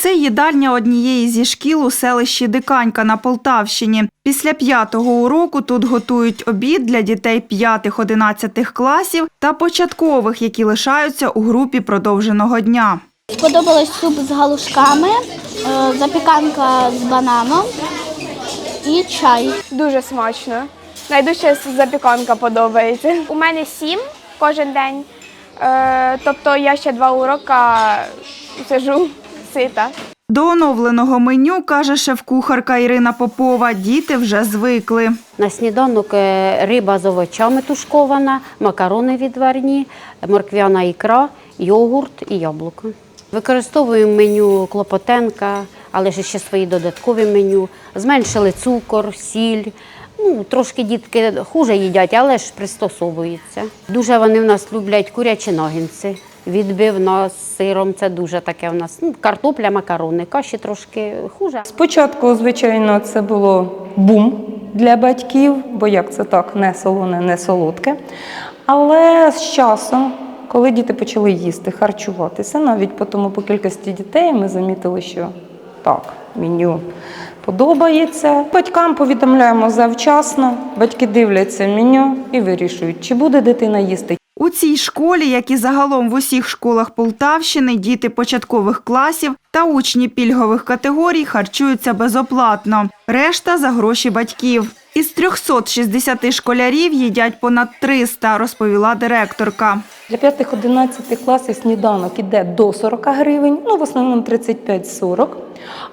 Це їдальня однієї зі шкіл у селищі Диканька на Полтавщині. Після п'ятого уроку тут готують обід для дітей 5-11 класів та початкових, які лишаються у групі продовженого дня. Сподобалось суп з галушками, е, запіканка з бананом і чай. Дуже смачно. Найдужче запіканка подобається. У мене сім кожен день. Е, тобто я ще два урока сижу сита. До оновленого меню, каже шеф-кухарка Ірина Попова, діти вже звикли. На сніданок е, риба з овочами тушкована, макарони відварні, морквяна ікра, йогурт і яблуко. Використовуємо меню Клопотенка, але ж ще свої додаткові меню. Зменшили цукор, сіль. Ну, трошки дітки хуже їдять, але ж пристосовуються. Дуже вони в нас люблять курячі нагінці. Відбивна з сиром, це дуже таке в нас. Ну, картопля, макарони, каші трошки хуже. Спочатку, звичайно, це було бум для батьків, бо як це так, не солоне, не солодке. Але з часом, коли діти почали їсти, харчуватися, навіть по тому по кількості дітей, ми замітили, що так, меню подобається. Батькам повідомляємо завчасно, батьки дивляться меню і вирішують, чи буде дитина їсти, У цій школі, як і загалом в усіх школах Полтавщини, діти початкових класів та учні пільгових категорій харчуються безоплатно. Решта за гроші батьків. Із 360 школярів їдять понад 300, розповіла директорка. Для 5-11 класів сніданок іде до 40 гривень, ну в основному 35-40,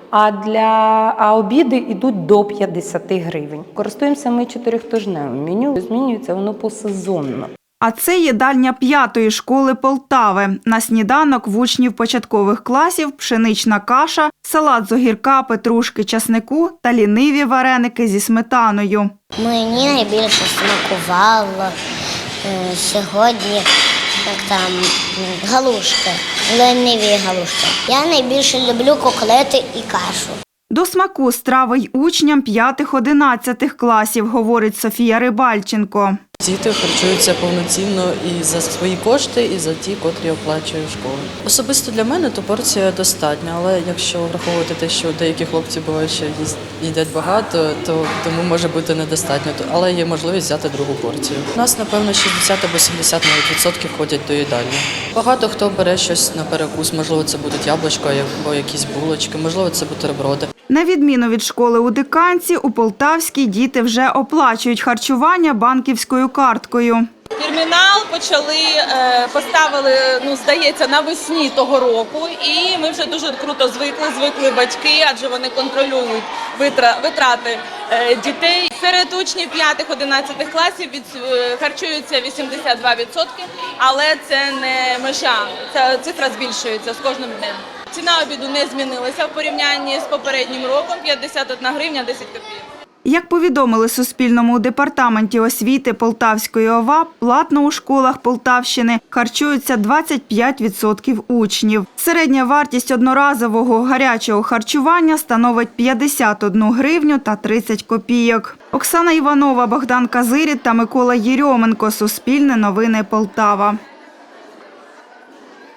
а, для, а обіди йдуть до 50 гривень. Користуємося ми чотирьохтижневим меню, змінюється воно посезонно. А це їдальня п'ятої школи Полтави. На сніданок в учнів початкових класів пшенична каша, салат з огірка, петрушки, часнику та ліниві вареники зі сметаною. Мені найбільше смакувало е, сьогодні як там галушки, лениві галушки. Я найбільше люблю коклети і кашу. До смаку страви й учням 5-11 класів, говорить Софія Рибальченко. Діти харчуються повноцінно і за свої кошти, і за ті, котрі оплачує школа. Особисто для мене то порція достатня, але якщо враховувати те, що деякі хлопці бувають, що їдять багато, то тому може бути недостатньо. Але є можливість взяти другу порцію. У нас, напевно, 60 або 70 навіть відсотків ходять до їдальні. Багато хто бере щось на перекус, можливо, це будуть яблучко або якісь булочки, можливо, це бутерброди. На відміну від школи у Диканці, у Полтавській діти вже оплачують харчування банківською карткою. Термінал почали, е, поставили, ну здається, навесні того року, і ми вже дуже круто звикли, звикли батьки, адже вони контролюють витра- витрати е, дітей. Серед учнів 5-11 класів від, е, харчуються 82%, але це не межа, ця цифра збільшується з кожним днем. Ціна обіду не змінилася в порівнянні з попереднім роком 51 гривня 10 копійок. Як повідомили Суспільному у департаменті освіти Полтавської ОВА, платно у школах Полтавщини харчуються 25% учнів. Середня вартість одноразового гарячого харчування становить 51 гривню та 30 копійок. Оксана Іванова, Богдан Казиріт та Микола Єрьоменко. Суспільне новини Полтава.